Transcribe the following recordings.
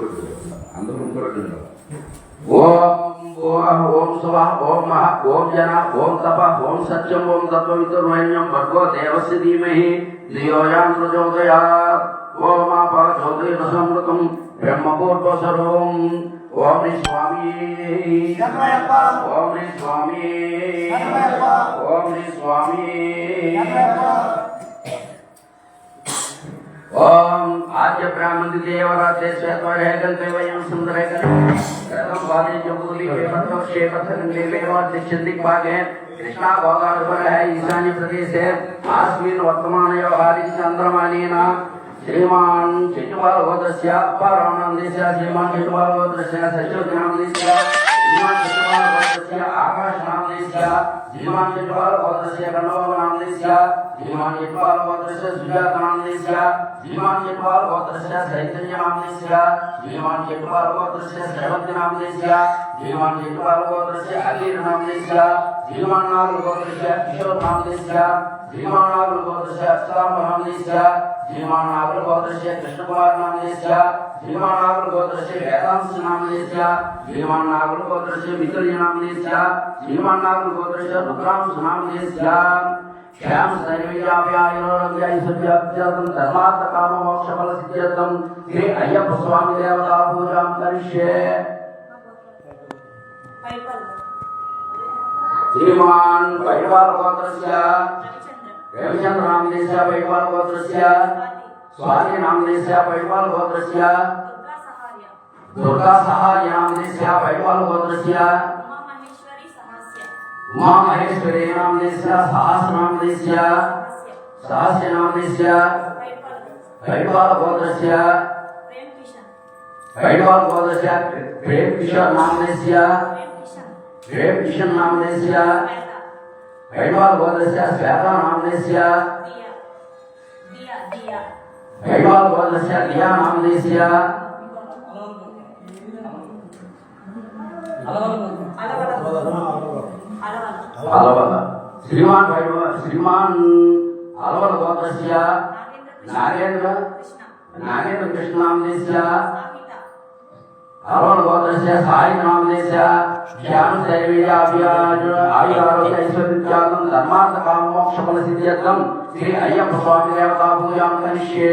ఇంకోటి అందరూ ఉండాలి. ఓం ఓం ఓం శుభ ఓం మహ ఓం జన ఓం తప ఓం సత్యం ఓం తత్వవితుర్వైన్యం భర్గో దేవస్య ధీమహి ధియోయాన్ ప్రచోదయాత్ ఓం ఆప జ్యోతిర్ సంవృతం బ్రహ్మపూర్వసర్వం ఓం శ్రీ స్వామి ఓం శ్రీ స్వామి ఓం శ్రీ స్వామి ಓಂ ಆದ್ಯ ಬ್ರಾಹ್ಮಣ ದೇವರಾತೆ ಶ್ವೇತವರೇಗಂತೆ ವಯಂ ಸುಂದರೇಗೇ कृष्णा भगवान पर है ईशान्य प्रदेश। है आस्मिन वर्तमान व्यवहारी चंद्रमान श्रीमान चिटवाल श्रीमान चित्तवाल चिटवाल सचिव श्रीमान चिटवालवदस्य आकाशनामदेस्य श्रीमान चिटवालवदस्य कण्डवनामदेस्य श्रीमान चिटवालवदस्य सुजातनामदेस्य श्रीमान चिटवालवदस्य चैतन्यनामदेस्य श्रीमान चिटवालवदस्य श्रवन्तनामदेस्य श्रीमान चिटवालवदस्य अलीरनामदेस्य श्रीमान नागलवदस्य किशोरनामदेस्य श्रीमान नागलवदस्य अस्तामनामदेस्य శ్రీమానాగ్రగోదశ అష్టరామనామదేశ శ్రీమానాగ్రగోదశ కృష్ణకుమార్ నామదేశ శ్రీమానాగ్రగోదశ వేదాంశ నామదేశ శ్రీమానాగ్రగోదశ మిత్రుని నామదేశ శ్రీమానాగ్రగోదశ రుద్రాంశ నామదేశ స్వామి శ్రీమాన్ పరివార గోత్రస్య गोत्रस्य रविचंद्र नामदेस्य पैवाल गोत्रस्य। स्वाति नामदेस्य पैवाल गोत्रस्य। दुर्गा सहाय नामदेस्य पैवाल गोत्रस्य। उमा महेश्वरी नामदेस्य सहस्र नामदेस्य सहस्य नामदेस्य पैवाल गोत्रस्य। पैवाल गोत्रस्य, प्रेम किशोर नामदेस्य प्रेम किशन नामदेस्य पैवाल गोत्रस्य श्वेता नामदेस्य पैवाल गोत्रस्य लिया नामदेस्य अलवल श्रीमान पैवाल श्रीमान अलवल गोत्रस्य कृष्ण अलवल गोत्रस्य साई नामदेस्य ధ్యానం దైవీయాభ్యాయురారోగ్యైశ్వర్యాలం ధర్మార్థ కామోక్ష ఫల సిద్ధ్యర్థం శ్రీ అయ్యప్ప స్వామి దేవతా భూయాం కనిష్యే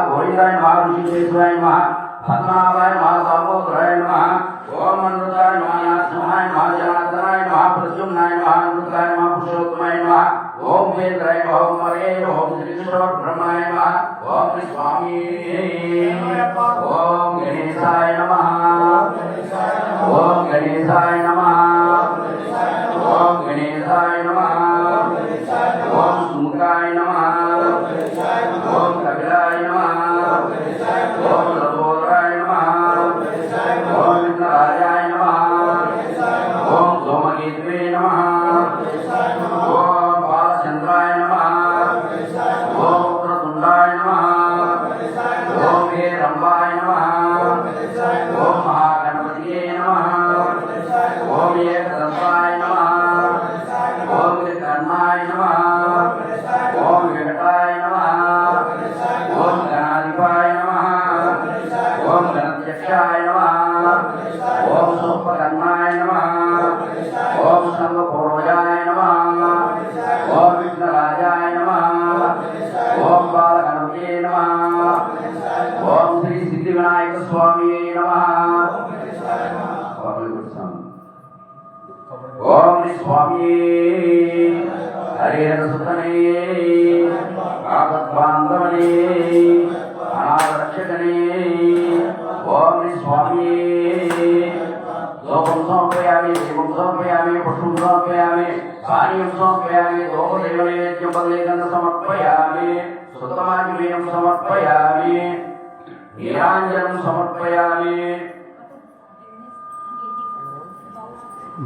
गोविंदाय नमः ऋषिकेश्वराय नमः पद्मनाभाय नमः दामोदराय नमः ओम नमः नाथसमाय नमः जनार्दनाय नमः प्रद्युम्नाय नमः अमृताय नमः पुरुषोत्तमाय नमः ओम वेदाय नमः ओम मरे ओम श्री ब्रह्माय नमः ओम स्वामी ओम गणेशाय नमः। ओम गणेशाय नमः। ओम गणेशाय नमः। ओम सुमुखाय नमः। నందమనే అనాథరక్షకనే ఓం స్వామి లోకం సమర్పయామి శివం సమర్పయామి పుష్పం సమర్పయామి పానీయం సమర్పయామి లోకదైవ నైవేద్యం బలేదంత సమర్పయామి. సుతమాజమేయం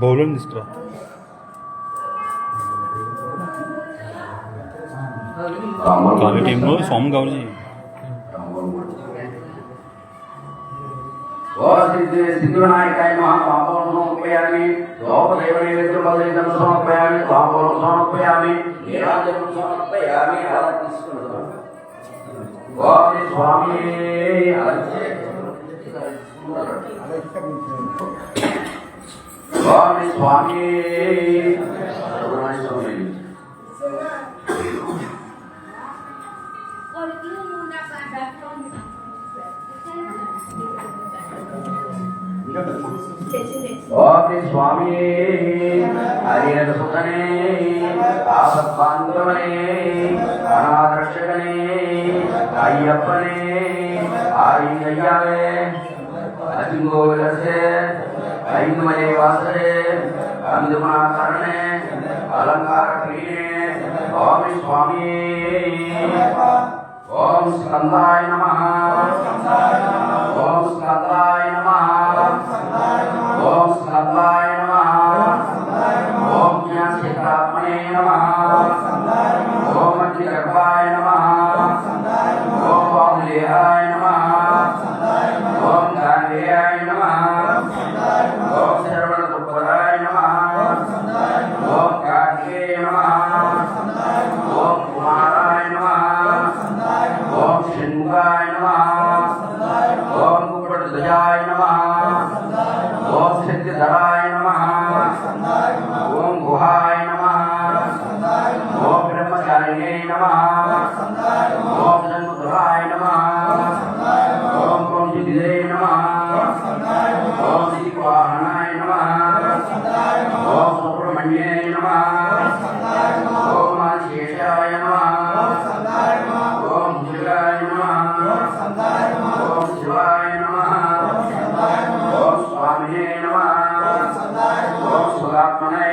బౌలం తీసుకురా કાલે ટીમનો ફોર્મ ગાવજી ಸಿದ್ಧನಾಯಕಾಯ ಮಹಾಭಾವವನ್ನು ಸಮರ್ಪಯಾಮಿ ಲೋಕದೇವನೇ ಮಿತ್ರಬಲಿತನ್ನು ओम श्री स्वामी हरिहर सुतने आसपांगवने अनादर्शकने अय्यपने आरियय्यावे அதிகோவிலசே ஐந்துமலை வாசலே அந்துமாகரணே அலங்கார கிரீணே ஓமி சுவாமி ஓம் ஸ்கந்தாய நம ஓம் ஸ்கந்தாய ఓం శక్తిధరాయ నమః ఓం గుహాయ నమః ఓం బ్రహ్మచారిణే నమః ఓం షణ్ముఖాయ నమః ఓం వంశిదే నమః ఓం శ్రీవాహనాయ నమః ఓం సుబ్రహ్మణ్యే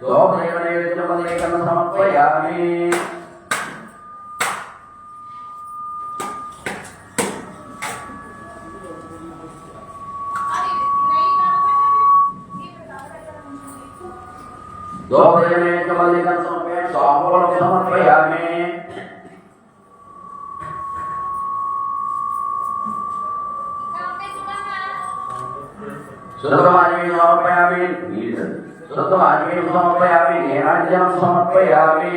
सोमदेव नैवेद्यपदेकं समर्पयामि दोपदेव नैवेद्यपदेकं समर्पयामि सोमोलं समर्पयामि सुतमानी समर्पयामि స్వాములకు సమర్పయామి శుద్ధమాజమీం సమర్పయామి శుద్ధమాజమీం సమర్పయామి నీరాంజనం సమర్పయామి